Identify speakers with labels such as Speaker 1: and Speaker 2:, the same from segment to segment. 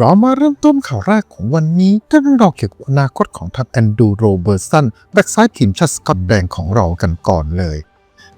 Speaker 1: เรามาเริ่มต้นข่าวแรกของวันนี้ด้วยเรื่องราวเกี่ยวกับอนาคตของทัพแอนดูโรเบอร์สันแบ็กซ้ายทีมชาติสกอตแดงของเรากันก่อนเลย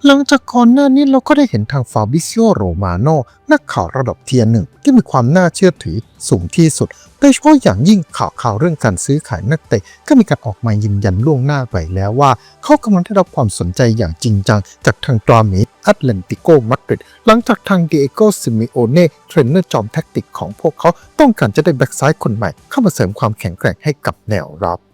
Speaker 1: หลังจากก่อนหน้านี้เราก็ได้เห็นทางฟาบิซิโอโรมาโนนักข่าวระดับเทียร์หนึ่งที่มีความน่าเชื่อถือสูงที่สุดโดยเฉพาะอย่างยิ่งข่าวข่าวเรื่องการซื้อขายนักเตะก็มีการออกมายืนยันล่วงหน้าไปแล้วว่า เขากำลังได้รับความสนใจอย่างจริงจัง จากทางตรามิดแอตแลนติโกมาดริดหลังจากทางเดโกซิมิโอเน่เทรนเนอร์จอมแท็กติกของพวกเขาต้องการจะได้แบ็กซ้ายคนใหม่เข้ามาเสริมความแข็งแกร่งให้กับแนวรับ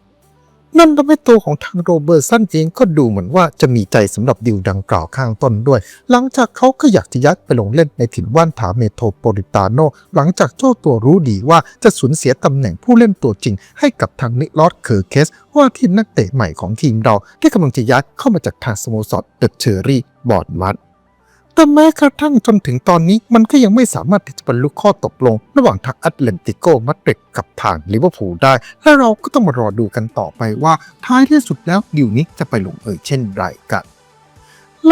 Speaker 1: นั่นทำให้ตัวของทางโรเบิร์ตสันเองก็ดูเหมือนว่าจะมีใจสำหรับดิวดังกล่าวข้างต้นด้วย หลังจากเขาก็อยากจะย้ายไปลงเล่นในถิ่นว่านถาเมโทรโปลิตาโน หลังจากเจ้าตัวรู้ดีว่าจะสูญเสียตำแหน่งผู้เล่นตัวจริง ให้กับทางนิลอดเคอร์เคส ว่าที่นักเตะใหม่ของทีมเราที่กำลังจะย้ายเข้ามาจากทางสโมสรเดอะเชอรี่บอร์ดมัด แต่แม้กระทั่งจนถึงตอนนี้มันก็ยังไม่สามารถที่จะบรรลุข้อตกลง ระหว่างทางแอตแลนติโกมาดริดกับทางลิเวอร์พูลได้ และเราก็ต้องมารอดูกันต่อไปว่าท้ายที่สุดแล้วดิวนี้จะไปลงเอยเช่นไรกัน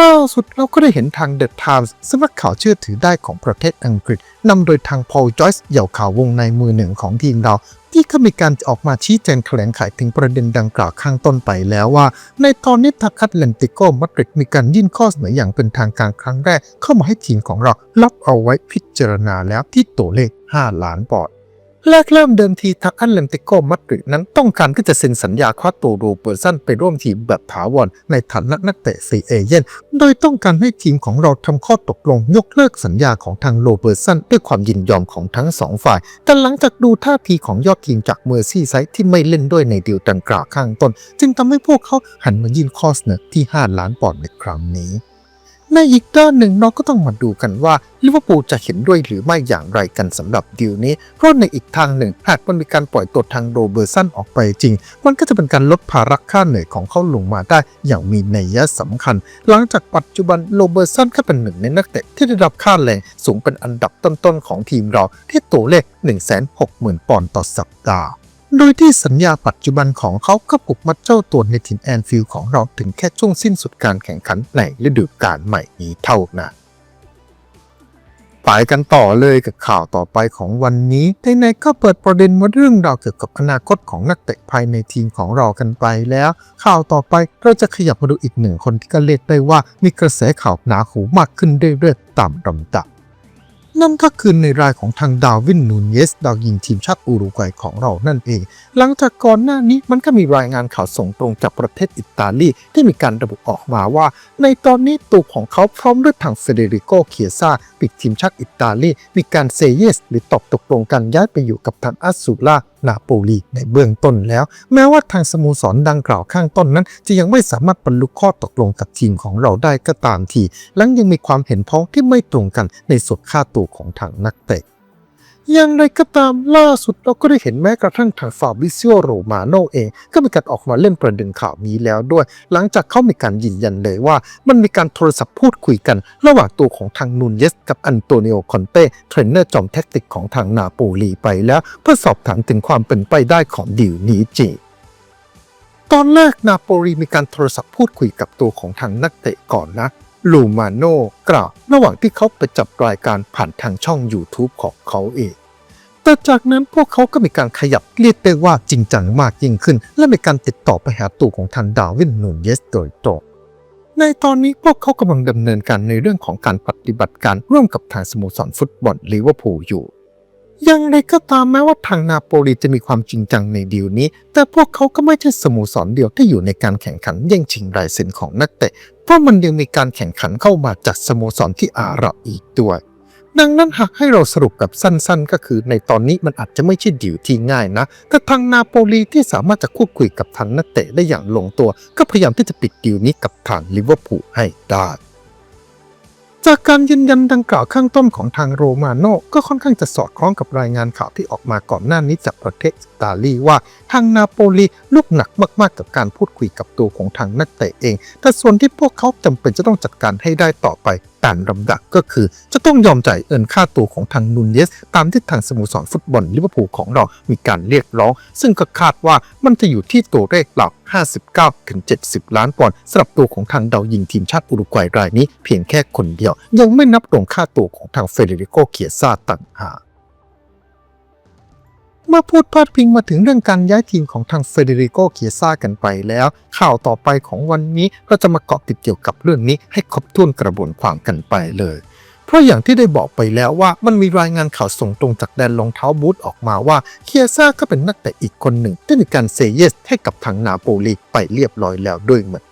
Speaker 1: ล่าสุดเราก็ได้เห็นทาง The Times ซึ่งนักข่าวเชื่อถือได้ของประเทศอังกฤษนำโดยทางพอลจอยส์เหย่าข่าววงในมือหนึ่งของทีมเรา ที่เขามีการออกมาชี้แจงแถลงไขถึงประเด็นดังกล่าวข้างต้นไปแล้วว่า ในตอนนี้ทางแอตเลนติโกมาดริดมีการยื่นข้อเสนออย่างเป็นทางการครั้งแรกเข้ามาให้ทีมของเรารับเอาไว้พิจารณาแล้วที่ตัวเลข 5 ล้านปอนด์ แรกเริ่มเดิมทีทางแอตแลนติโกมาดริดนั้นต้องการที่จะเซ็นสัญญาคว้าตัวโรเบอร์สันไปร่วมทีมแบบถาวรในฐานะนักเตะฟรีเอเย่นโดยต้องการให้ทีมของเราทำข้อตกลงยกเลิกสัญญาของทางโรเบอร์สันด้วยความยินยอมของทั้งสองฝ่าย แต่หลังจากดูท่าทีของยอดทีมจากเมอร์ซี่ไซที่ไม่เล่นด้วยในดีลดังกล่าวข้างต้น จึงทำให้พวกเขาหันมายื่นข้อเสนอที่ 5 ล้านปอนด์ในครั้งนี้ ในอีกด้านหนึ่งเราก็ต้องมาดูกันว่าลิเวอร์พูลจะเห็นด้วยหรือไม่อย่างไรกันสำหรับดีลนี้ เพราะในอีกทางหนึ่งหากมันมีการปล่อยตัวทางโรเบอร์สันออกไปจริง มันก็จะเป็นการลดภาระค่าเหนื่อยของเขาลงมาได้อย่างมีนัยสำคัญ หลังจากปัจจุบันโรเบอร์สันก็เป็นหนึ่งในนักเตะที่ได้รับค่าแรงสูงเป็นอันดับต้นๆของทีมเราที่ตัวเลข 160,000 ปอนด์ต่อสัปดาห์ โดยที่สัญญาปัจจุบันของเขาก็ผูกมัดเจ้าตัวในถิ่นแอนฟิลด์ของเราถึงแค่ช่วงสิ้นสุดการแข่งขันในฤดูกาลใหม่นี้เท่านั้นไปกันต่อเลยกับข่าวต่อไปของวันนี้ในในก็เปิดประเด็นมาเรื่องราวเกี่ยวกับอนาคตของนักเตะภายในทีมของเรากันไปแล้ว ข่าวต่อไปเราจะขยับมาดูอีกหนึ่งคนที่ก็เรียกได้ว่ามีกระแสข่าวหนาหูมากขึ้นเรื่อยๆตามลำดับ นั่นก็คือในรายของทางดาวินนูนเยส ดาวยิงทีมชาติอุรุกวัยของเรานั่นเอง หลังจากก่อนหน้านี้มันก็มีรายงานข่าวส่งตรงจากประเทศอิตาลีที่มีการระบุออกมาว่า ในตอนนี้ตัวของเขาพร้อมด้วยทางเฟเดริโกเคียซาปิดทีมชาติอิตาลีมีการเซเยส หรือตอบตกลงกันย้ายไปอยู่กับทางอาสซูล่า นาโปลีในเบื้องต้นแล้ว แม้ว่าทางสโมสรดังกล่าวข้างต้นนั้น จะยังไม่สามารถบรรลุข้อตกลงกับทีมของเราได้ก็ตามทีหลังยังมีความเห็นพ้องที่ไม่ตรงกันในส่วนค่าตัวของทางนักเตะ อย่างไรก็ตามล่าสุดเราก็ได้เห็นแม้กระทั่งทางฟาบิซิโอโรมาโนเอง ก็มีการออกมาเล่นประเด็นข่าวนี้แล้วด้วย หลังจากเขามีการยืนยันเลยว่า มันมีการโทรศัพท์พูดคุยกัน ระหว่างตัวของทางนูนเยสกับอันโตนิโอคอนเต้เทรนเนอร์จอมแท็กติกของทางนาโปลีไปแล้ว เพื่อสอบถามถึงความเป็นไปได้ของดีลนี้จริงตอนแรกนาโปลีมีการโทรศัพท์พูดคุยกับตัวของทางนักเตะก่อนนะ ลูมาโน่กล่าวระหว่างที่เขาไปจับรายการผ่านทางช่อง YouTube ของเขาเอง แต่จากนั้นพวกเขาก็มีการขยับเรียกได้ว่าจริงจังมากยิ่งขึ้น และมีการติดต่อไปหาตัวของทางดาวินนูนเยสโดยตรงในตอนนี้พวกเขากำลังดำเนินการในเรื่องของการปฏิบัติการร่วมกับทางสโมสรฟุตบอลลิเวอร์พูลอยู่ อย่างไรก็ตามแม้ว่าทางนาโปลีจะมีความจริงจังในดีลนี้ แต่พวกเขาก็ไม่ใช่สโมสรเดียวที่อยู่ในการแข่งขันแย่งชิงลายเซ็นของนักเตะ เพราะมันยังมีการแข่งขันเข้ามาจากสโมสรที่อาหรับอีกด้วยดังนั้นหากให้เราสรุปแบบสั้นๆ ก็คือในตอนนี้มันอาจจะไม่ใช่ดีลที่ง่ายนะ แต่ทางนาโปลีที่สามารถจะพูดคุยกับทางนักเตะได้อย่างลงตัว ก็พยายามที่จะปิดดีลนี้กับทางลิเวอร์พูลให้ได้ จากการยืนยันดังกล่าวข้างต้นของทางโรมาโนก็ค่อนข้างจะสอดคล้องกับรายงานข่าวที่ออกมาก่อนหน้านี้จากประเทศอิตาลีว่าทางนาโปลีลุกหนักมากๆ กับการพูดคุยกับตัวของทางนักเตะเอง แต่ส่วนที่พวกเขาจำเป็นจะต้องจัดการให้ได้ต่อไป ตามลำดับก็คือ จะต้องยอมจ่ายเอินค่าตัวของทางนูนเยส ตามที่ทางสโมสรฟุตบอลลิเวอร์พูลของเรามีการเรียกร้อง ซึ่งก็คาดว่ามันจะอยู่ที่ตัวเลขหลัก 59ถึง70 ล้านปอนด์สำหรับตัวของทางดาวยิงทีมชาติอุรุกวัยรายนี้เพียงแค่คนเดียว ยังไม่นับรวมค่าตัวของทางเฟเดริโกเคียซาต่างหาก มื่อพูดพาดพิงมาถึงเรื่องการย้ายทีมของทางเฟเดริโกเคียซ่ากันไปแล้ว ข่าวต่อไปของวันนี้เราจะมาเกาะติดเกี่ยวกับเรื่องนี้ให้ครบถ้วนกระบวนความกันไปเลยเพราะอย่างที่ได้บอกไปแล้วว่ามันมีรายงานข่าวส่งตรงจากแดนรองเท้าบูทออกมาว่าเคียซ่าก็เป็นนักเตะอีกคนหนึ่งที่มีการเซเยสให้กับทางนาโปลีไปเรียบร้อยแล้วด้วยเหมือน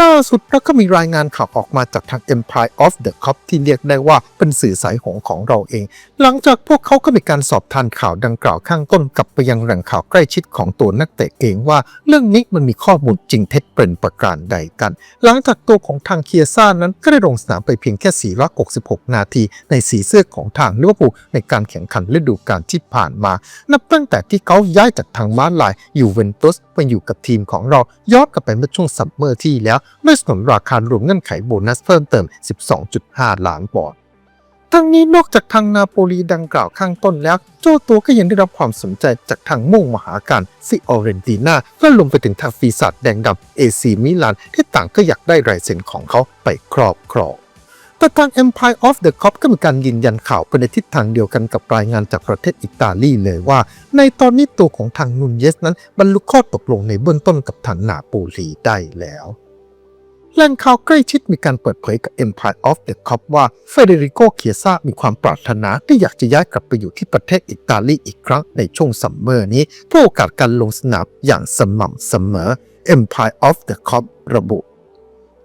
Speaker 1: ล่าสุดเราก็มีรายงานข่าวออกมาจากทาง Empire of the Cop ที่เรียกได้ว่าเป็นสื่อสายหงของเราเอง หลังจากพวกเขาก็มีการสอบทานข่าวดังกล่าวข้างต้นกลับไปยังแหล่งข่าวใกล้ชิดของตัวนักเตะเองว่า เรื่องนี้มันมีข้อมูลจริงเท็จเป็นประการใดกัน หลังจากตัวของทางเคียซ่านั้นก็ได้ลงสนามไปเพียงแค่ 466 นาทีในสีเสื้อของทางลิเวอร์พูลในการแข่งขันฤดูกาลที่ผ่านมา นับตั้งแต่ที่เขาย้ายจากทางม้าลายยูเวนตุสไปอยู่กับทีมของเราย้อนกลับไปเมื่อช่วงซัมเมอร์ที่แล้วด้วยสนุนราคารวมเงื่อนไขโบนัสเพิ่มเติม 12.5 ล้านปอนด์ทั้งนี้นอกจากทางนาโปลีดังกล่าวข้างต้นแล้วโจตัวก็ยังได้รับความสนใจจากทางมุ่งมหาการซิออเรนตินาและรวมไปถึงทางฟีศาจแดงดำเอซีมิลานที่ต่างก็อยากได้ลายเซ็นของเขาไปครอบครองแต่ทาง Empire of the Cop ก็มีการยืนยันข่าวไปในทิศทางเดียวกันกับรายงานจากประเทศอิตาลีเลยว่า ในตอนนี้ตัวของทางนุนเยสนั้นบรรลุข้อตกลงในเบื้องต้นกับทางนาโปลีได้แล้ว แหล่งข่าวใกล้ชิดมีการเปิดเผยกับ Empire of the Cop ว่าเฟเดริโกเคียซ่ามีความปรารถนาที่อยากจะย้ายกลับไปอยู่ที่ประเทศอิตาลีอีกครั้งในช่วงซัมเมอร์นี้เพื่อโอกาสการลงสนามอย่างสม่ำเสมอ Empire of the Cop ระบุ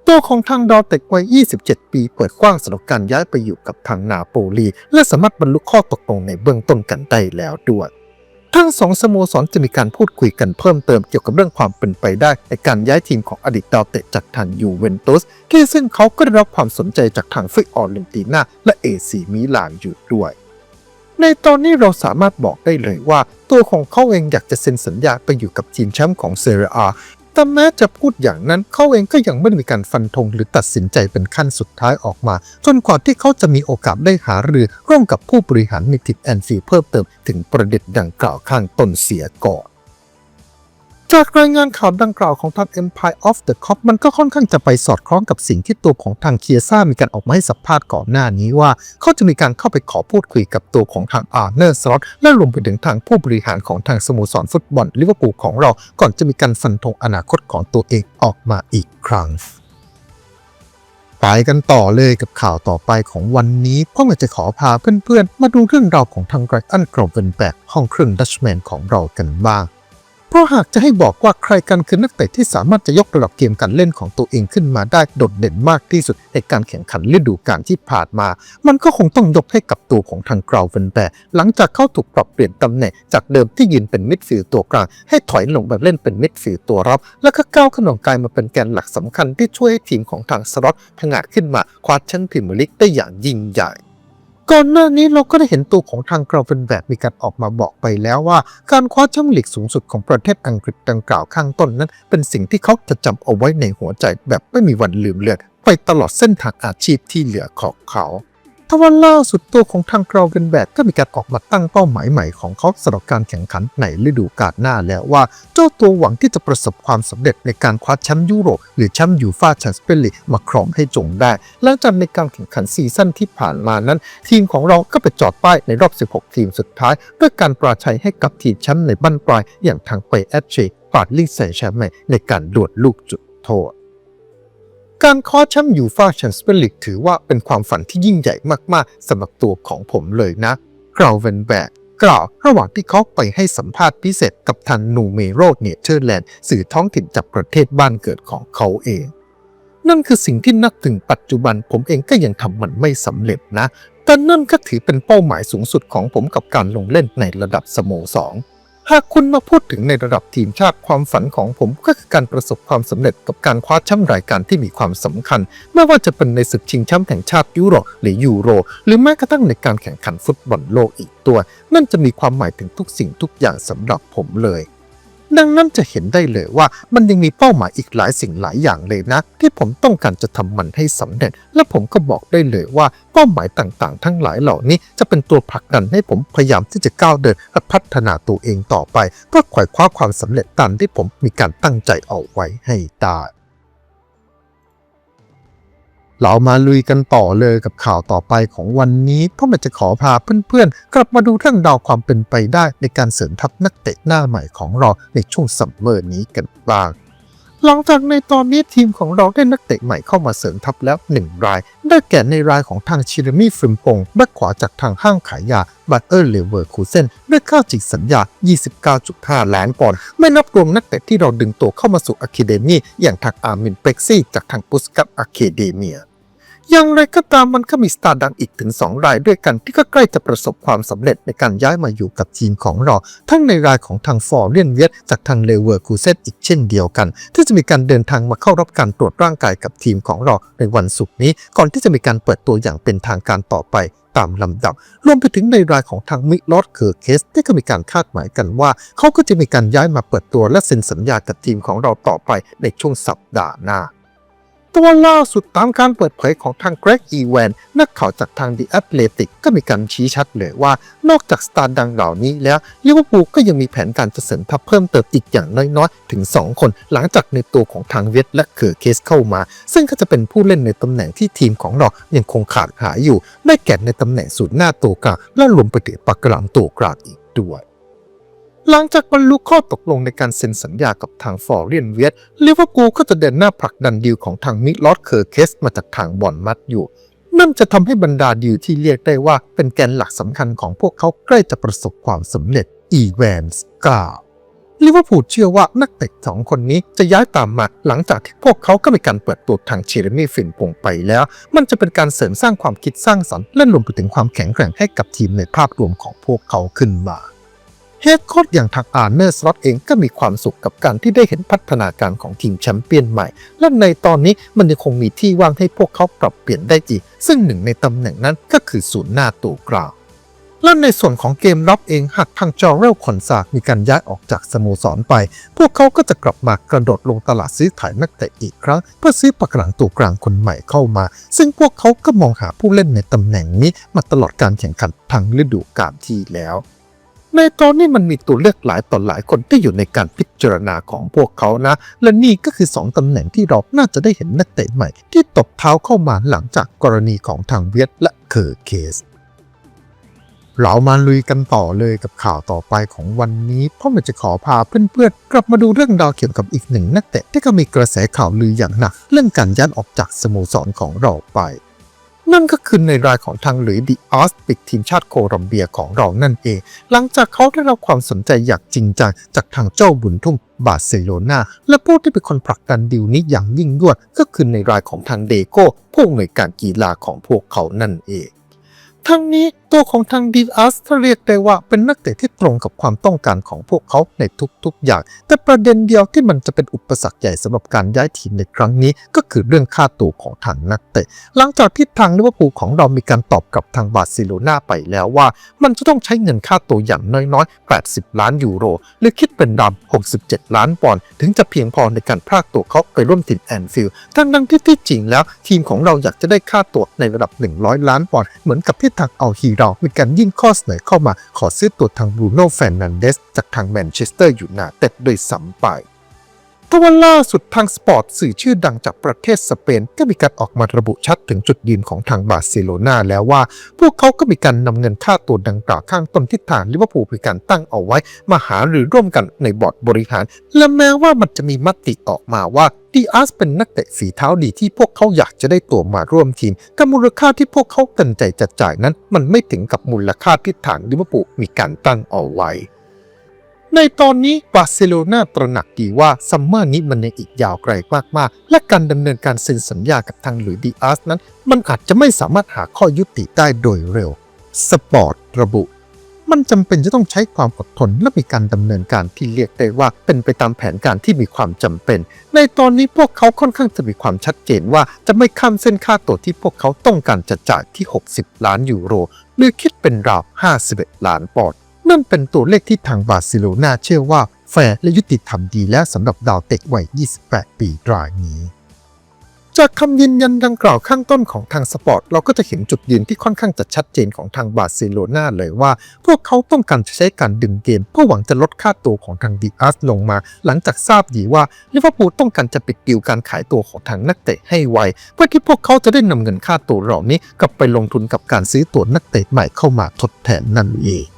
Speaker 1: ตัวของทางดาวเต็กวัย 27 ปี เปิดกว้างสำหรับการย้ายไปอยู่กับทางนาโปลี และสามารถบรรลุข้อตกลงในเบื้องต้นกันได้แล้วด้วย ทั้งสองสโมสรจะมีการพูดคุยกันเพิ่มเติมเกี่ยวกับเรื่องความเป็นไปได้ในการย้ายทีมของอดีตดาวเตะจากทางยูเวนตุสที่ซึ่งเขาก็ได้รับความสนใจจากทางฟิออเรนตินาและเอซีมิลานอยู่ด้วย ในตอนนี้เราสามารถบอกได้เลยว่า ตัวของเขาเองอยากจะเซ็นสัญญาไปอยู่กับทีมแชมป์ของเซเรีย แต่แม้จะพูดอย่างนั้นเขาเองก็ยังไม่ได้มีการฟันธงหรือตัดสินใจเป็นขั้นสุดท้ายออกมา จนกว่าที่เขาจะมีโอกาสได้หารือร่วมกับผู้บริหารมิติแอนซีเพิ่มเติมถึงประเด็นดังกล่าวข้างต้นเสียก่อน จากรายงานข่าวดังกล่าวของทาง Empire of the Cop มันก็ค่อนข้างจะไปสอดคล้องกับสิ่งที่ตัวของทางเคียซ่ามีการออกมาให้สัมภาษณ์ก่อนหน้านี้ว่า เขาจะมีการเข้าไปขอพูดคุยกับตัวของทางอาร์เนอร์สล็อตและรวมไปถึงทางผู้บริหารของทางสโมสรฟุตบอลลิเวอร์พูลของเรา ก่อนจะมีการฟันธงอนาคตของตัวเองออกมาอีกครั้งไปกันต่อเลยกับข่าวต่อไปของวันนี้พ่ออยากจะขอพาเพื่อนๆ มาดูเรื่องราวของทางไรอันกรอบเวนแบกห้องเครื่องดัชแมนของเรากันบ้าง เพราะหากจะให้บอกว่าใครกันคือนักเตะที่สามารถจะยกระดับเกมการเล่นของตัวเองขึ้นมาได้โดดเด่นมากที่สุดในการแข่งขันฤดูกาลที่ผ่านมา มันก็คงต้องยกให้กับตัวของทางกราวเวนแบกหลังจากเขาถูกปรับเปลี่ยนตำแหน่งจากเดิมที่ยืนเป็นมิดฟิลด์ตัวกลาง ให้ถอยลงมาเล่นเป็นมิดฟิลด์ตัวรับ แล้วก็ก้าวขนมกายมาเป็นแกนหลักสำคัญที่ช่วยให้ทีมของทางสล็อตผงาดขึ้นมาคว้าแชมป์พรีเมียร์ลีกได้อย่างยิ่งใหญ่ ก่อนหน้านี้เราก็ได้เห็นตัวของทางกราฟเฟนแบกมีการออกมาบอกไปแล้วว่า การคว้าแชมป์ลีกสูงสุดของประเทศอังกฤษดังกล่าวข้างต้นนั้น เป็นสิ่งที่เขาจะจำเอาไว้ในหัวใจแบบไม่มีวันลืมเลือนไปตลอดเส้นทางอาชีพที่เหลือของเขา ทว่าล่าสุดตัวของทางกราฟเฟนแบกก็มีการออกมาตั้งเป้าหมายใหม่ของเขาสำหรับการแข่งขันในฤดูกาลหน้าแล้วว่าเจ้าตัวหวังที่จะประสบความสำเร็จในการคว้าแชมป์ยุโรปหรือแชมป์ยูฟ่าแชมเปี้ยนลีกมาครองให้จงได้ หลังจากในการแข่งขันซีซั่นที่ผ่านมานั้น ทีมของเราก็ไปจอดป้ายในรอบ 16 ทีมสุดท้าย ด้วยการปราชัยให้กับทีมแชมป์ในบั้นปลายอย่างทางเปแอชเชปาดลิงแซงแชมป์ในการดวลลูกจุดโทษ การคว้าแชมป์ยูฟ่าแชมเปี้ยนลีกถือว่าเป็นความฝันที่ยิ่งใหญ่มากๆสำหรับตัวของผมเลยนะกราวเวนแบกกล่าวระหว่างที่เขาไปให้สัมภาษณ์พิเศษกับทางนูเมโรเนเธอร์แลนด์สื่อท้องถิ่นจากประเทศบ้านเกิดของเขาเอง นั่นคือสิ่งที่นับถึงปัจจุบันผมเองก็ยังทำมันไม่สำเร็จนะแต่นั่นก็ถือเป็นเป้าหมายสูงสุดของผมกับการลงเล่นในระดับสโมสร หากคุณมาพูดถึงในระดับทีมชาติความฝันของผมก็คือการประสบความสำเร็จกับการคว้าแชมป์รายการที่มีความสำคัญ ไม่ว่าจะเป็นในศึกชิงแชมป์แห่งชาติยุโรปหรือยูโร หรือแม้กระทั่งในการแข่งขันฟุตบอลโลกอีกตัว นั่นจะมีความหมายถึงทุกสิ่งทุกอย่างสำหรับผมเลย ดังนั้นจะเห็นได้เลยว่ามันยังมีเป้าหมายอีกหลายสิ่งหลายอย่างเลยนะ ที่ผมต้องการจะทำมันให้สำเร็จ และผมก็บอกได้เลยว่าเป้าหมายต่างๆ ทั้งหลายเหล่านี้จะเป็นตัวผลักดันให้ผมพยายามที่จะก้าวเดินและพัฒนาตัวเองต่อไป เพื่อขวายคว้าความสำเร็จตามที่ผมมีการตั้งใจเอาไว้ให้ได้ เรามาลุยกันต่อเลยกับข่าวต่อไปของวันนี้เพราะมันจะขอพาเพื่อนๆ กลับมาดูเรื่องราวความเป็นไปได้ในการเสริมทัพนักเตะหน้าใหม่ของเราในช่วงซัมเมอร์นี้กันบ้าง หลังจากในตอนนี้ทีมของเราได้นักเตะใหม่เข้ามาเสริมทัพแล้ว 1 ราย ได้แก่ในรายของทางชิรมี่ฟริมปงแบ็คขวาจากทางห้างขายยาบัตเออร์เลเวอร์คูเซนด้วยค่าจิกสัญญา 29.5 ล้านปอนด์ ไม่นับรวมนักเตะที่เราดึงตัวเข้ามาสู่อะคาเดมี่อย่างทางอาร์มินเป็กซี่จากทางปุสกัตอะคาเดเมีย อย่างไรก็ตามมันก็มีสตาร์ดังอีกถึง 2 รายด้วยกันที่ก็ใกล้จะประสบความสำเร็จในการย้ายมาอยู่กับทีมของเรา ทั้งในรายของทางฟอร์เรียนเวียตจากทางเลเวอร์คูเซนอีกเช่นเดียวกัน ที่จะมีการเดินทางมาเข้ารับการตรวจร่างกายกับทีมของเราในวันศุกร์นี้ ก่อนที่จะมีการเปิดตัวอย่างเป็นทางการต่อไปตามลำดับ รวมไปถึงในรายของทางมิลอดเคอร์เคสที่ก็มีการคาดหมายกันว่า เขาก็จะมีการย้ายมาเปิดตัวและเซ็นสัญญากับทีมของเราต่อไปในช่วงสัปดาห์หน้า ตัวล่าสุดตามการเปิดเผยของทางเกรกอีแวนนักข่าวจากทาง The Athletic ก็มีการชี้ชัดเลยว่า นอกจากสตาร์ดังเหล่านี้แล้วลิเวอร์พูลก็ยังมีแผนการจะเสริมทัพเพิ่มเติมอีกอย่างน้อยๆ ถึง 2 คนหลังจากในตัวของทางเวทและเคอร์เคสเข้ามา ซึ่งก็จะเป็นผู้เล่นในตำแหน่งที่ทีมของเรายังคงขาดหายอยู่ ได้แก่ในตำแหน่งศูนย์หน้าตัวกลางและรวมไปถึงปักกลางตัวกลางอีกด้วย หลังจากบรรลุข้อตกลงในการเซ็นสัญญากับทางฟอร์เรียนเวียตลิเวอร์พูลก็จะเดินหน้าผลักดันดีลของทางมิลอดเคอร์เคสมาจากทางบอนมัดอยู่ นั่นจะทำให้บรรดาดีลที่เรียกได้ว่าเป็นแกนหลักสำคัญของพวกเขาใกล้จะประสบความสำเร็จอีแวนส์กาลิเวอร์พูลเชื่อว่านักเตะสองคนนี้จะย้ายตามมาหลังจากที่พวกเขาก็มีการเปิดตัวทางเชเรมี่ฟินปงไปแล้ว มันจะเป็นการเสริมสร้างความคิดสร้างสรรค์และรวมไปถึงความแข็งแกร่งให้กับทีมในภาพรวมของพวกเขาขึ้นมา เฮดโค้ชอย่างทางอาร์เนอร์สล็อตเองก็มีความสุขกับการที่ได้เห็นพัฒนาการของทีมแชมเปี้ยนใหม่ และในตอนนี้มันยังคงมีที่ว่างให้พวกเขาปรับเปลี่ยนได้อีกซึ่งหนึ่งในตำแหน่งนั้นก็คือศูนย์หน้าตัวกลางและในส่วนของเกมรับเองหากทางจอร์เรลคอนซากมีการย้ายออกจากสโมสรไป พวกเขาก็จะกลับมากระโดดลงตลาดซื้อขายนักเตะอีกครั้ง เพื่อซื้อปากหลังตัวกลางคนใหม่เข้ามา ซึ่งพวกเขาก็มองหาผู้เล่นในตำแหน่งนี้มาตลอดการแข่งขันทั้งฤดูกาลที่แล้ว ในตอนนี้มันมีตัวเลือกหลายต่อหลายคนที่อยู่ในการพิจารณาของพวกเขานะ และนี่ก็คือ 2 ตำแหน่งที่เราน่าจะได้เห็นนักเตะใหม่ ที่ตบเท้าเข้ามาหลังจากกรณีของทางเวียดและเคอร์เคสเรามาลุยกันต่อเลยกับข่าวต่อไปของวันนี้เพราะมันจะขอพาเพื่อนๆ กลับมาดูเรื่องราวเกี่ยวกับอีกหนึ่งนักเตะที่ก็มีกระแสข่าวลืออย่างหนัก เรื่องการย้ายออกจากสโมสรของเราไป นั่นก็คือในรายของทางหลุยส์ดิออสปิกทีมชาติโคลอมเบียของเรานั่นเอง หลังจากเขาได้รับความสนใจอย่างจริงจังจากทางเจ้าบุญทุ่มบาร์เซโลนาและผู้ที่เป็นคนผลักดันดิวนี้อย่างยิ่งยวดก็คือในรายของทางเดโก้ผู้อำนวยการกีฬาของพวกเขานั่นเอง ทั้งนี้ ตัวของทางดีอาร์สเรียกได้ว่าเป็นนักเตะที่ตรงกับความต้องการของพวกเขาในทุกๆอย่าง แต่ประเด็นเดียวที่มันจะเป็นอุปสรรคใหญ่สำหรับการย้ายทีมในครั้งนี้ ก็คือเรื่องค่าตัวของทางนักเตะ หลังจากที่ทางลิเวอร์พูลของเรามีการตอบกลับทางบาร์เซโลนาไปแล้วว่า มันจะต้องใช้เงินค่าตัวอย่างน้อยๆ 80 ล้านยูโร หรือคิดเป็นดำ67 ล้านปอนด์ถึงจะเพียงพอในการพรากตัวเขาไปร่วมทีมแอนฟิลด์ทั้งดังที่ที่จริงแล้ว ทีมของเราอยากจะได้ค่าตัวในระดับ 100 ล้านปอนด์เหมือนกับที่ทางอัลฮีเรามีการยื่นข้อเสนอเข้ามาขอซื้อตัวทางบรูโน่แฟรนันเดสจากทางแมนเชสเตอร์ยูไนเต็ดโดยซ้ำไป ทว่าล่าสุดทางสปอร์ตสื่อชื่อดังจากประเทศสเปน ก็มีการออกมาระบุชัดถึงจุดยืนของทางบาร์เซโลนาแล้วว่า พวกเขาก็มีการนำเงินค่าตัวดังกล่าวข้างต้นที่ทางลิเวอร์พูลมีการตั้งเอาไว้ มาหาหรือร่วมกันในบอร์ดบริหาร และแม้ว่ามันจะมีมติออกมาว่าดีอาร์สเป็นนักเตะฝีเท้าดีที่พวกเขาอยากจะได้ตัวมาร่วมทีมกับมูลค่าที่พวกเขาตันใจจะจ่ายนั้น มันไม่ถึงกับมูลค่าที่ทางลิเวอร์พูลมีการตั้งเอาไว้ ในตอนนี้บาร์เซโลนาตระหนักดีว่าซัมเมอร์นี้มันยังอีกยาวไกลมากๆ และการดำเนินการเซ็นสัญญากับทางหลุยดีอาร์สนั้น มันอาจจะไม่สามารถหาข้อยุติได้โดยเร็ว สปอร์ตระบุ มันจำเป็นจะต้องใช้ความอดทนและมีการดำเนินการที่เรียกได้ว่าเป็นไปตามแผนการที่มีความจำเป็น ในตอนนี้พวกเขาค่อนข้างจะมีความชัดเจนว่าจะไม่ข้ามเส้นค่าตัวที่พวกเขาต้องการจะจ่ายที่ 60 ล้านยูโร หรือคิดเป็นราว 51 ล้านปอนด์ นั่นเป็นตัวเลขที่ทางบาร์เซโลนาเชื่อว่าแฟร์และยุติธรรมดีแล้วสำหรับดาวเตะวัย 28 ปีรายนี้ จากคำยืนยันดังกล่าวข้างต้นของทางสปอร์ต เราก็จะเห็นจุดยืนที่ค่อนข้างจะชัดเจนของทางบาร์เซโลนาเลยว่า พวกเขาต้องการจะใช้การดึงเกม เพื่อหวังจะลดค่าตัวของทางดีอาร์สลงมา หลังจากทราบดีว่าลิเวอร์พูลต้องการจะปิดดีลการขายตัวของทางนักเตะให้ไวเพื่อที่พวกเขาจะได้นำเงินค่าตัวเหล่านี้กลับไปลงทุนกับการซื้อตัวนักเตะใหม่เข้ามาทดแทนนั่นเอง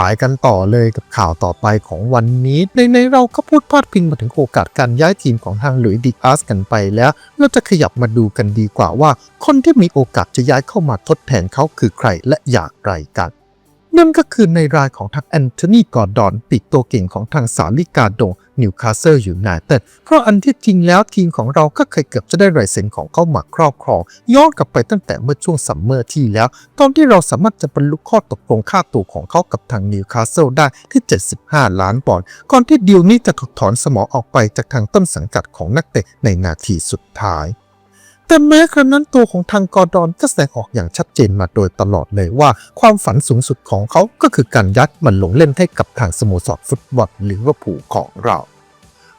Speaker 1: ไปกันต่อเลยกับข่าวต่อไปของวันนี้ ในในเราก็พูดพาดพิงมาถึงโอกาสการย้ายทีมของทางหลุยดิอาสกันไปแล้ว เราจะขยับมาดูกันดีกว่าว่า คนที่มีโอกาสจะย้ายเข้ามาทดแทนเขาคือใครและอย่างไรกัน นั่นก็คือในรายของทางแอนโทนีกอร์ดอนปีกตัวเก่งของทางสาลิกาโดนิวคาสเซิลยูไนเต็ดเพราะอันที่จริงแล้วทีมของเราก็เคยเกือบจะได้ลายเซ็นของเขามาครอบครองย้อนกลับไปตั้งแต่เมื่อช่วงซัมเมอร์ที่แล้ว ตอนที่เราสามารถจะบรรลุข้อตกลงค่าตัวของเขากับทางนิวคาสเซิลได้ที่ 75 ล้านปอนด์ก่อนที่ดีลนี้จะถูกถอนสมอออกไปจากทางต้นสังกัดของนักเตะในนาทีสุดท้าย แต่แม้ครั้นั้นตัวของทางกอร์ดอนก็แสดงออกอย่างชัดเจนมาโดยตลอดเลยว่าความฝันสูงสุดของเขาก็คือการยัดมันลงเล่นให้กับทางสโมสรฟุตบอลลิเวอร์พูลของเรา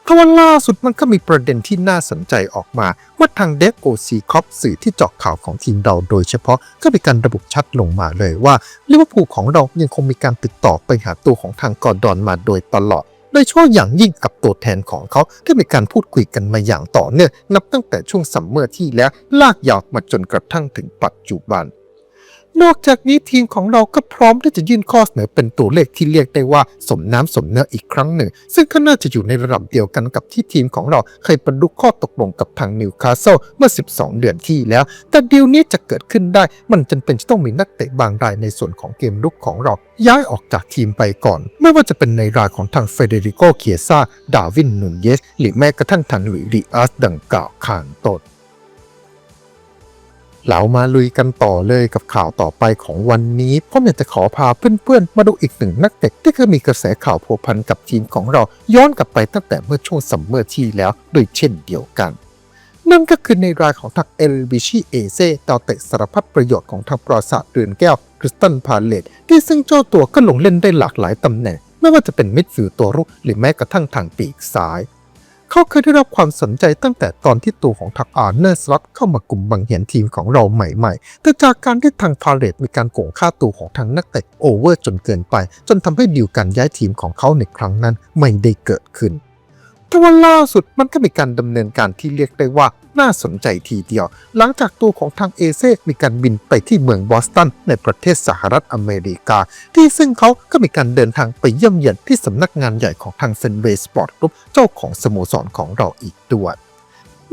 Speaker 1: เพราะว่าล่าสุดมันก็มีประเด็นที่น่าสนใจออกมา ว่าทางเดฟโอซีคอปสื่อที่เจาะข่าวของทีมเราโดยเฉพาะก็มีการระบุชัดลงมาเลยว่าลิเวอร์พูลของเรายังคงมีการติดต่อไปหาตัวของทางกอร์ดอนมาโดยตลอด โดยเฉพาะอย่างยิ่งกับตัวแทนของเขาที่มีการพูดคุยกันมาอย่างต่อเนื่องนับตั้งแต่ช่วงซัมเมอร์ที่แล้วลากยาวมาจนกระทั่งถึงปัจจุบัน นอกจากนี้ทีมของเราก็พร้อมที่จะยื่นข้อเสนอเป็นตัวเลขที่เรียกได้ว่าสมน้ำสมเนื้ออีกครั้งหนึ่ง ซึ่งก็น่าจะอยู่ในระดับเดียวกันกับที่ทีมของเราเคยบรรลุข้อตกลงกับทางนิวคาสเซิลเมื่อ 12 เดือนที่แล้ว แต่ดีลนี้จะเกิดขึ้นได้ มันจำเป็นจะต้องมีนักเตะบางรายในส่วนของเกมลุกของเรา ย้ายออกจากทีมไปก่อน ไม่ว่าจะเป็นในรายของทางเฟเดริโกเคียซาดาวินนุนเยสหรือแม้กระทั่งทางหลุยส์ดิอาสดังกล่าวขางต้น เรามาลุยกันต่อเลยกับข่าวต่อไปของวันนี้ผมอยากจะขอพาเพื่อนๆ มาดูอีกหนึ่งนักเตะที่เคยมีกระแสข่าวพัวพันกับทีมของเราย้อนกลับไปตั้งแต่เมื่อช่วงซัมเมอร์ที่แล้วโดยเช่นเดียวกัน นั่นก็คือในรายของทักเอลบิชิเอเซดาวเตะสารพัดประโยชน์ของทางปราสาทเรือนแก้วคริสตันพาเลตที่ซึ่งเจ้าตัวก็ลงเล่นได้หลากหลายตำแหน่ง ไม่ว่าจะเป็นมิดฟิลด์ตัวรุกหรือแม้กระทั่งทางปีกซ้าย เขาเคยได้รับความสนใจตั้งแต่ตอนที่ตัวของทักอาเนอร์สล็อตเข้ามากลุ่มบังเหียนทีมของเราใหม่ๆ แต่จากการที่ทางพาเลตมีการโกงค่าตัวของทางนักเตะโอเวอร์จนเกินไป จนทำให้ดีลการย้ายทีมของเขาในครั้งนั้นไม่ได้เกิดขึ้น แต่ว่าล่าสุดมันก็มีการดำเนินการที่เรียกได้ว่าน่าสนใจทีเดียว หลังจากตัวของทางเอเซมีการบินไปที่เมืองบอสตันในประเทศสหรัฐอเมริกา ที่ซึ่งเขาก็มีการเดินทางไปเยี่ยมเยียนที่สำนักงานใหญ่ของทางเซนเวสปอร์ตกรุ๊ปเจ้าของสโมสรของเราอีกด้วย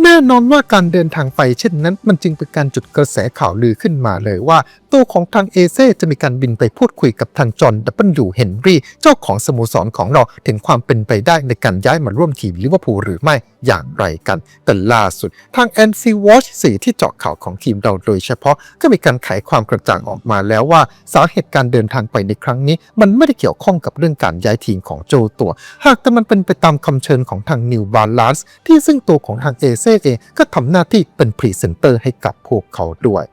Speaker 1: แน่นอนว่าการเดินทางไปเช่นนั้นมันจึงเป็นการจุดกระแสข่าวลือขึ้นมาเลยว่า ตัวของทางเอเซจะมีการบินไปพูดคุยกับทางจอห์นดับเบิลยูเฮนรี่เจ้าของสโมสรของเราถึงความเป็นไปได้ในการย้ายมาร่วมทีมลิเวอร์พูลหรือไม่อย่างไรกันแต่ล่าสุด ทาง NC Watch สื่อที่เจาะข่าวของทีมเราโดยเฉพาะก็มีการไขความกระจ่างออกมาแล้วว่า สาเหตุการเดินทางไปในครั้งนี้ มันไม่ได้เกี่ยวข้องกับเรื่องการย้ายทีมของโจตัว หากแต่มันเป็นไปตามคำเชิญของทาง New Balance ที่ซึ่งตัวของทางเอเซเองก็ทำหน้าที่เป็นพรีเซนเตอร์ให้กับพวกเขาด้วย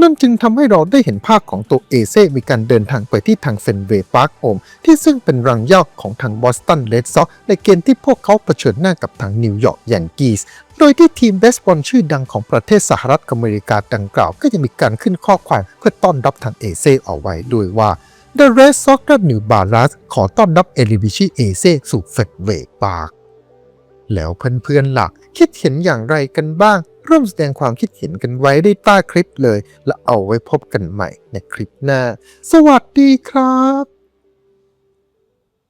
Speaker 1: นั่นจึงทำให้เราได้เห็นภาพของตัวเอเซ่มีการเดินทางไปที่ทางเฟนเวย์พาร์คโอม ที่ซึ่งเป็นรังย่าของทางบอสตันเลดซ็อกในเกมที่พวกเขาเผชิญหน้ากับทางนิวยอร์กยังกีสโดยที่ทีมเบสบอลชื่อดังของประเทศสหรัฐอเมริกาดังกล่าว ก็จะมีการขึ้นข้อความเพื่อต้อนรับทางเอเซ่เอาไว้ด้วยว่า The Red Sox และ New Balance ขอต้อนรับเอลิบิชิเอเซ่สู่เฟดเวย์พาร์คแล้วเพื่อนๆหลักคิดเห็นอย่างไรกันบ้าง ร่วมแสดงความคิดเห็นกันไว้ได้ใต้คลิปเลย และเอาไว้พบกันใหม่ในคลิปหน้า สวัสดีครับ